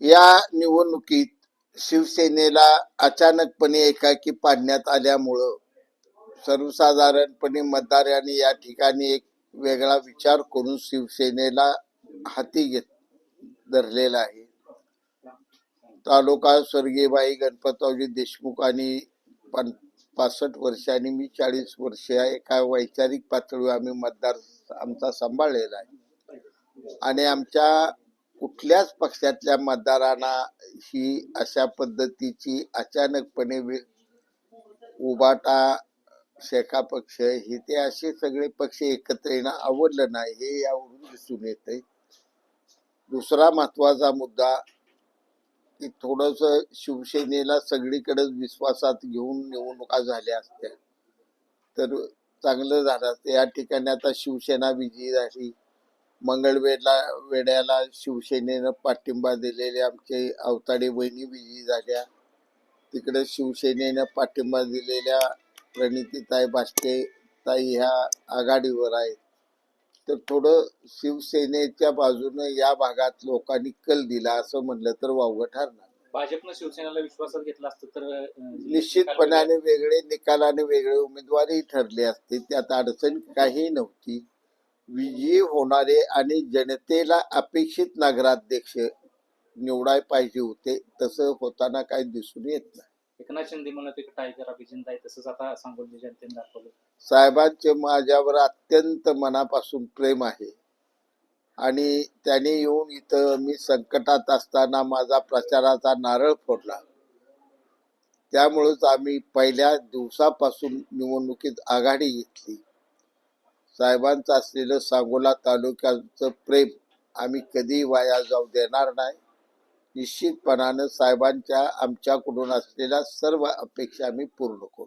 या निवडणुकीत शिवसेनेला अचानकपणे एकाकी पाडण्यात आल्यामुळं सर्वसाधारणपणे मतदारांनी या ठिकाणी एक वेगळा विचार करून शिवसेनेला हाती घेत धरलेला आहे. तालुका स्वर्गीयबाई गणपतरावजी देशमुख आणि पासष्ट वर्ष आणि मी चाळीस वर्ष एका वैचारिक पातळीवर आम्ही मतदार आमचा सांभाळलेला आहे. आणि आमच्या कुठल्याच पक्षातल्या मतदारांना ही अशा पद्धतीची अचानकपणे उबाटा शेका पक्ष हे ते असे सगळे पक्ष एकत्र येणं आवडलं नाही हे यावरून दिसून येते दुसरा महत्त्वाचा मुद्दा की थोडस शिवसेनेला सगळीकडेच विश्वासात घेऊन निवडणुका झाल्या असत्या. तर चांगलं झालं असतं. या ठिकाणी आता शिवसेना विजयी झाली. मंगळवेढला वेड्याला शिवसेनेनं पाठिंबा दिलेले आमचे अवताडे बहिणी विजयी झाल्या. तिकडे शिवसेनेनं पाठिंबा दिलेल्या प्रणितीताई बाष्टे ताई ह्या आघाडीवर आहेत. तर थोडं शिवसेनेच्या बाजूनं या भागात लोकांनी कल दिला असं म्हणलं तर वावगं ठरणार. भाजपनं शिवसेनेला विश्वासात घेतलं असतं तर निश्चितपणाने वेगळे निकालाने वेगळे उमेदवारही ठरले असते. त्यात अडचण काही नव्हती. विजयी होणारे आणि जनतेला अपेक्षित नगराध्यक्ष निवडाय पाहिजे होते तसं होताना काही दिसून येत नाही. एकनाथ शिंदे म्हणत एक टायगर आहे तसंच आता सांगोली जनतेने दाखवलं. साहेबांचे माझ्यावर अत्यंत मनापासून प्रेम आहे. आणि त्याने येऊन इथं मी संकटात असताना माझा प्रचाराचा नारळ फोडला. त्यामुळेच आम्ही पहिल्या दिवसापासून निवडणुकीत आघाडी घेतली. साहेबांचं असलेलं सांगोला तालुक्याचं प्रेम आम्ही कधी वाया जाऊ देणार नाही. निश्चितपणानं साहेबांच्या आमच्याकडून असलेल्या सर्व अपेक्षा आम्ही पूर्ण करू.